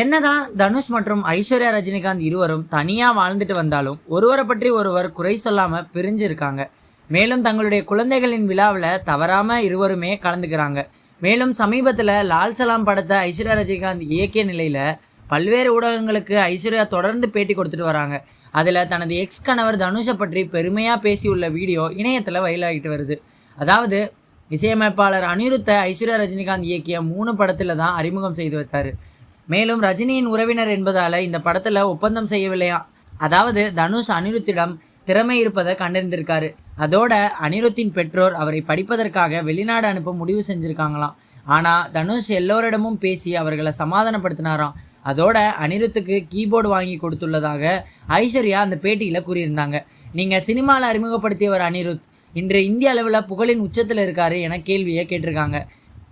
என்னதான் தனுஷ் மற்றும் ஐஸ்வர்யா ரஜினிகாந்த் இருவரும் தனியாக வாழ்ந்துட்டு வந்தாலும் ஒருவரை பற்றி ஒருவர் குறை சொல்லாமல் பிரிஞ்சிருக்காங்க. மேலும் தங்களுடைய குழந்தைகளின் விழாவில் தவறாமல் இருவருமே கலந்துக்கிறாங்க. மேலும் சமீபத்தில் லால் சலாம் படத்தை ஐஸ்வர்யா ரஜினிகாந்த் இயக்கிய நிலையில் பல்வேறு ஊடகங்களுக்கு ஐஸ்வர்யா தொடர்ந்து பேட்டி கொடுத்துட்டு வராங்க. அதில் தனது எக்ஸ் கணவர் தனுஷை பற்றி பெருமையாக பேசியுள்ள வீடியோ இணையத்தில் வயலாகிட்டு வருது. அதாவது இசையமைப்பாளர் அனிருத்தை ஐஸ்வர்யா ரஜினிகாந்த் இயக்கிய மூணு படத்தில் தான் அறிமுகம் செய்து வைத்தார். மேலும் ரஜினியின் உறவினர் என்பதால் இந்த படத்தில் ஒப்பந்தம் செய்யவில்லையா? அதாவது தனுஷ் அனிருத்திடம் திறமை இருப்பதை கண்டறிந்திருக்காரு. அதோட அனிருத்தின் பெற்றோர் அவரை படிப்பதற்காக வெளிநாடு அனுப்ப முடிவு செஞ்சுருக்காங்களாம். ஆனால் தனுஷ் எல்லோரிடமும் பேசி அவர்களை சமாதானப்படுத்தினாராம். அதோட அனிருத்துக்கு கீபோர்டு வாங்கி கொடுத்துள்ளதாக ஐஸ்வர்யா அந்த பேட்டியில் கூறியிருந்தாங்க. நீங்கள் சினிமாவில் அறிமுகப்படுத்தியவர் அனிருத். இன்று இந்திய அளவில் புகழின் உச்சத்தில் இருக்காரு என கேள்வியை கேட்டிருக்காங்க.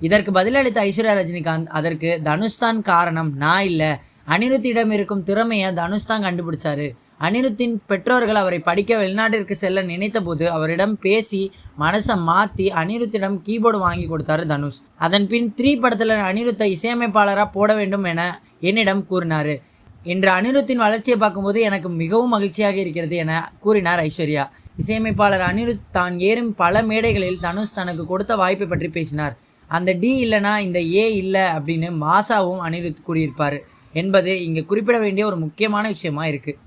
இதற்கு பதிலளித்த ஐஸ்வர்யா ரஜினிகாந்த் அதற்கு தனுஷ் தான் காரணம். நான் இல்லை. அனிருத்திடம் இருக்கும் திறமையை தனுஷ் தான் கண்டுபிடிச்சாரு. அனிருத்தின் பெற்றோர்கள் அவரை படிக்க வெளிநாட்டிற்கு செல்ல நினைத்தபோது அவரிடம் பேசி மனசை மாற்றி அனிருத்திடம் கீபோர்டு வாங்கி கொடுத்தாரு தனுஷ். அதன் பின் த்ரீ படத்தில் அனிருத்தை இசையமைப்பாளராக போட வேண்டும் என என்னிடம் கூறினார். இன்று அனிருத்தின் வளர்ச்சியை பார்க்கும்போது எனக்கு மிகவும் மகிழ்ச்சியாக இருக்கிறது என கூறினார் ஐஸ்வர்யா. இசையமைப்பாளர் அனிருத் தான் ஏறும் பல மேடைகளில் தனுஷ் தனக்கு கொடுத்த வாய்ப்பை பற்றி பேசினார். அந்த டி இல்லைனா இந்த ஏ இல்லை அப்படின்னு மாசாவும் அனிருத் கூறியிருப்பார் என்பது இங்கே குறிப்பிட வேண்டிய ஒரு முக்கியமான விஷயமா இருக்குது